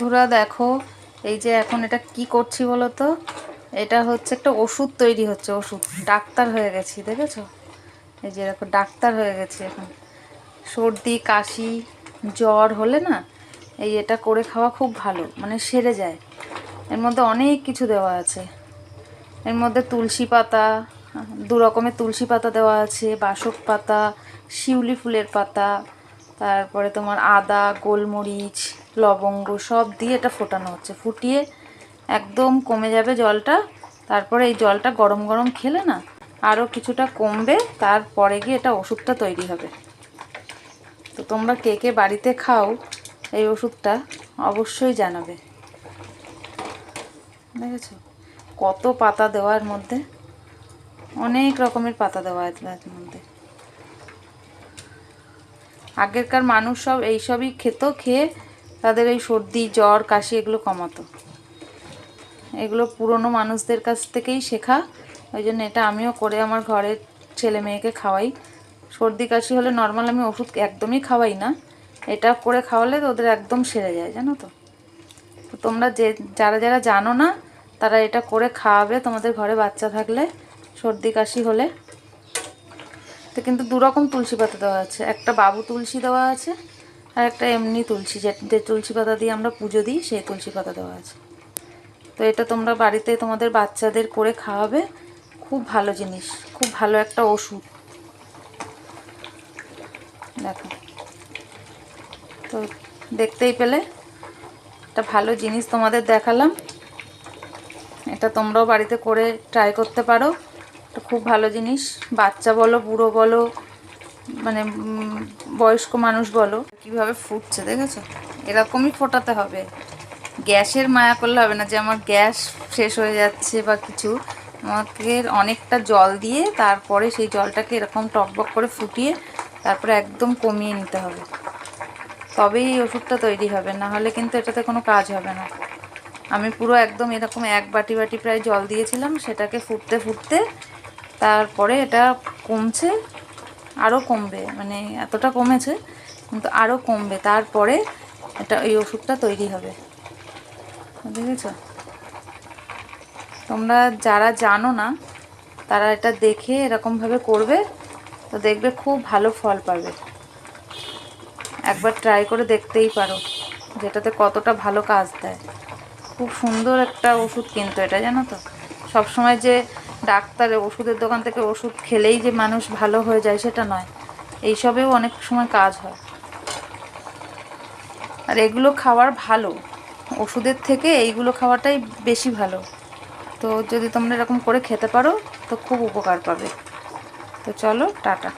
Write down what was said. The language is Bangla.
বন্ধুরা দেখো, এই যে এখন এটা কি করছি বলো তো এটা হচ্ছে একটা ওষুধ তৈরি হচ্ছে, ওষুধ। ডাক্তার হয়ে গেছি, দেখেছ? এই যে দেখো, ডাক্তার হয়ে গেছি এখন। সর্দি, কাশি, জ্বর হলে না, এই এটা করে খাওয়া খুব ভালো মানে সেরে যায়। এর মধ্যে অনেক কিছু দেওয়া আছে। এর মধ্যে তুলসী পাতা, দু রকমের তুলসী পাতা দেওয়া আছে, বাসক পাতা, শিউলি ফুলের পাতা, তারপরে তোমার আদা, গোলমরিচ লবঙ্গ সব দিয়ে এটা ফোটানো হচ্ছে। ফুটিয়ে একদম কমে যাবে জলটা। তারপরে এই জলটা গরম গরম খেলে না আরও কিছুটা কমবে, তারপরে গিয়ে এটা ওষুধটা তৈরি হবে। তো তোমরা কে কে বাড়িতে খাও এই ওষুধটা অবশ্যই জানাবে। দেখেছ? কত পাতা দেওয়ার মধ্যে, অনেক রকমের পাতা দেওয়া আছে মধ্যে। আগেরকার মানুষ সব এইসবই খেত, খেয়ে তাদের এই সর্দি, জ্বর, কাশি এগুলো কমাতো। এগুলো পুরনো মানুষদের কাছ থেকেই শেখা। ওই জন্য এটা আমিও করে আমার ঘরের ছেলে মেয়েকে খাওয়াই। সর্দি, কাশি হলে নর্মাল আমি ওষুধ একদমই খাওয়াই না। এটা করে খাওয়ালে ওদের একদম সেরে যায়, জানো তো তোমরা যে, যারা যারা জানো না, তারা এটা করে খাওয়াবে তোমাদের ঘরে বাচ্চা থাকলে, সর্দি, কাশি হলে। তো কিন্তু দুরকম তুলসী পাতা দেওয়া আছে। একটা বাবু তুলসী দেওয়া আছে আর একটা এমনি তুলসী যে তুলসী পাতা দিয়ে আমরা পুজো দিই, সেই তুলসী পাতা দেওয়া আছে। তো এটা তোমরা বাড়িতে তোমাদের বাচ্চাদের করে খাওয়াবে। খুব ভালো জিনিস, খুব ভালো একটা ওষুধ। দেখো। তো দেখতেই পেলে, একটা ভালো জিনিস তোমাদের দেখালাম। এটা তোমরাও বাড়িতে করে ট্রাই করতে পারো। খুব ভালো জিনিস। বাচ্চা বলো, বুড়ো বলো মানে বয়স্ক মানুষ বলো, কীভাবে ফুটছে দেখেছ? এরকমই ফোটাতে হবে। গ্যাসের মায়া করলে হবে না যে আমার গ্যাস শেষ হয়ে যাচ্ছে বা কিছু। আমাকে অনেকটা জল দিয়ে তারপরে সেই জলটাকে এরকম টকবক করে ফুটিয়ে তারপরে একদম কমিয়ে নিতে হবে। তবেই এই ওষুধটা তৈরি হবে, না হলে কিন্তু এটাতে কোনো কাজ হবে না। আমি পুরো একদম এরকম এক বাটি বাটি প্রায় জল দিয়েছিলাম, সেটাকে ফুটতে ফুটতে তারপরে এটা কমছে। আরও কমবে মানে এতটা কমেছে, কিন্তু আরও কমবে। তারপরে এটা, এই ওষুধটা তৈরি হবে। দেখেছ তোমরা যারা জানো না, তারা এটা দেখে এরকমভাবে করবে, তো দেখবে খুব ভালো ফল পাবে। একবার ট্রাই করে দেখতেই পারো, যেটাতে কতটা ভালো কাজ দেয়। খুব সুন্দর একটা ওষুধ কিন্তু এটা, জানো তো? সবসময় যে ডাক্তার ওষুধের দোকান থেকে ওষুধ খেলেই যে মানুষ ভালো হয়ে যায় সেটা নয়। এইসবেও অনেক সময় কাজ হয়। আর এগুলো খাওয়ার ভালো। ওষুধের থেকে এইগুলো খাওয়াটাই বেশি ভালো। তো যদি তোমরা এরকম করে খেতে পারো, তো খুব উপকার পাবে। তো চলো, টাটা।